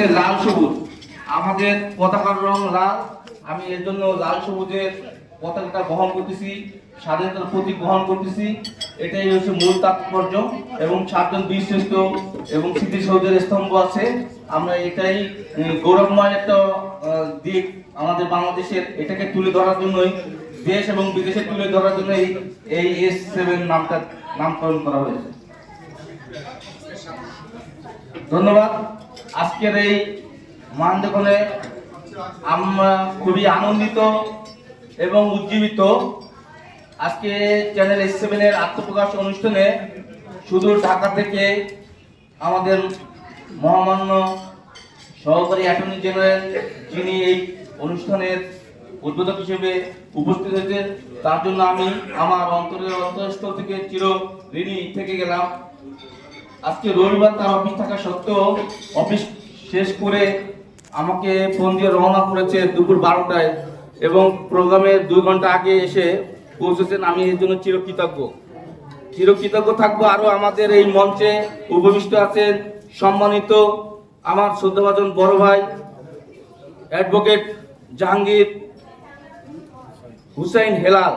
হচ্ছে লাল সবুজ। আমাদের পতাকার রং লাল। আমি এর জন্য লাল সবুজের পতাকাটা বহন করতেছি, স্বাধীনতার প্রতীক বহন করতেছি। এটাই হচ্ছে মূল তাৎপর্য এবং সাতজন বীর শ্রেষ্ঠ এবং স্মৃতিসৌধের স্তম্ভ আছে। আমরা এটাই গৌরবময় একটা দিক আমাদের বাংলাদেশের, এটাকে তুলে ধরার জন্যই, দেশ এবং বিদেশে তুলে ধরার জন্য এই এই এস সেভেন নামটা, নামকরণ করা হয়েছে। ধন্যবাদ। আজকের এই মানদেখনে আমরা খুবই আনন্দিত এবং উজ্জীবিত। আজকে চ্যানেল এস সেভেনের আত্মপ্রকাশ অনুষ্ঠানে সুদূর ঢাকা থেকে আমাদের মহামান্য সহকারী অ্যাটর্নি জেনারেল যিনি এই অনুষ্ঠানের উদ্বোধক হিসেবে উপস্থিত হয়েছে তার জন্য আমি আমার অন্তরের অন্তরস্থল থেকে চির ঋণী থেকে গেলাম। আজকে রবিবার তার অফিস থাকা সত্ত্বেও অফিস শেষ করে আমাকে ফোন দিয়ে রওনা করেছে দুপুর বারোটায় এবং প্রোগ্রামের দুই ঘণ্টা আগে এসে পৌঁছেছেন। আমি এর জন্য চিরকৃতজ্ঞ। চিরকৃতজ্ঞ থাকব আরও আমাদের এই মঞ্চে উপবিষ্ট আছেন সম্মানিত আমার শ্রদ্ধাভাজন বড় ভাই, অ্যাডভোকেট জাহাঙ্গীর হুসাইন হেলাল।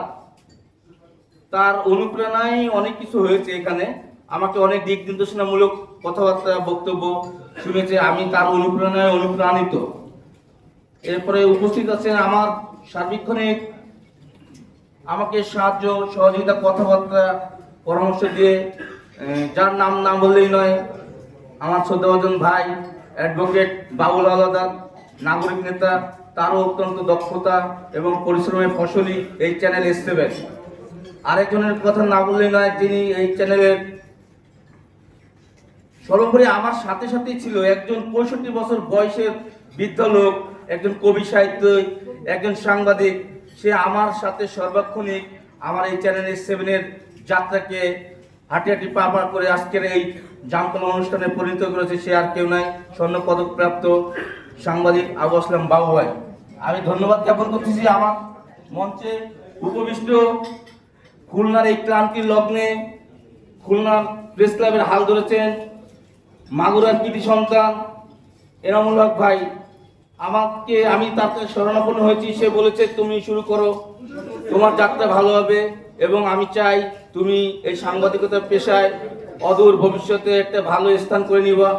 তার অনুপ্রেরণায় অনেক কিছু হয়েছে এখানে। আমাকে অনেক দিক নির্দেশনামূলক কথাবার্তা, বক্তব্য শুনেছে। আমি তার অনুপ্রেরণায় অনুপ্রাণিত। এরপরে উপস্থিত আছেন আমার সার্বিক্ষণিক আমাকে সাহায্য, সহযোগিতা, কথাবার্তা, পরামর্শ দিয়ে যার নাম না বললেই নয়, আমার শ্রদ্ধাভাজন ভাই, অ্যাডভোকেট বাবুল আলাদা নাগরিক নেতা, তারও অত্যন্ত দক্ষতা এবং পরিশ্রমের ফসলই এই চ্যানেল এস সেভেন। আরেকজনের কথা না বললেই নয়, যিনি এই চ্যানেলের সর্বোপরি আমার সাথে সাথেই ছিল একজন পঁয়ষট্টি বছর বয়সের বৃদ্ধ লোক, একজন কবি সাহিত্য একজন সাংবাদিক। সে আমার সাথে সর্বক্ষণিক আমার এই চ্যানেল এস সেভেনের যাত্রাকে হাঁটি হাঁটি পা পা করে আজকের এই জামতলা অনুষ্ঠানে পরিণত করেছে সে আর কেউ নাই। স্বর্ণ পদকপ্রাপ্ত সাংবাদিক আবু আসলাম বাবু ভাই। আমি ধন্যবাদ জ্ঞাপন করতেছি আমার মঞ্চে উপবিষ্ট খুলনার এই ক্লান্তির লগ্নে খুলনার প্রেস ক্লাবের হাল ধরেছেন মাগুরার কৃতি সন্তান, এনামুল হক ভাই, আমাকে আমি তাকে শরণাপন্ন হয়েছি, সে বলেছে, তুমি শুরু করো। তোমার যাত্রা ভালো হবে এবং আমি চাই তুমি এই সাংবাদিকতার পেশায় অদূর ভবিষ্যতে একটা ভালো স্থান করে নিবা।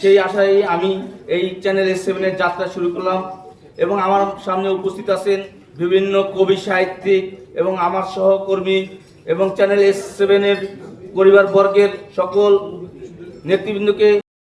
সেই আশায় আমি এই চ্যানেল এস সেভেনের যাত্রা শুরু করলাম এবং আমার সামনে উপস্থিত আছেন বিভিন্ন কবি, সাহিত্যিক এবং আমার সহকর্মী এবং চ্যানেল এস সেভেনের পরিবারবর্গের সকল নেতৃবৃন্দকে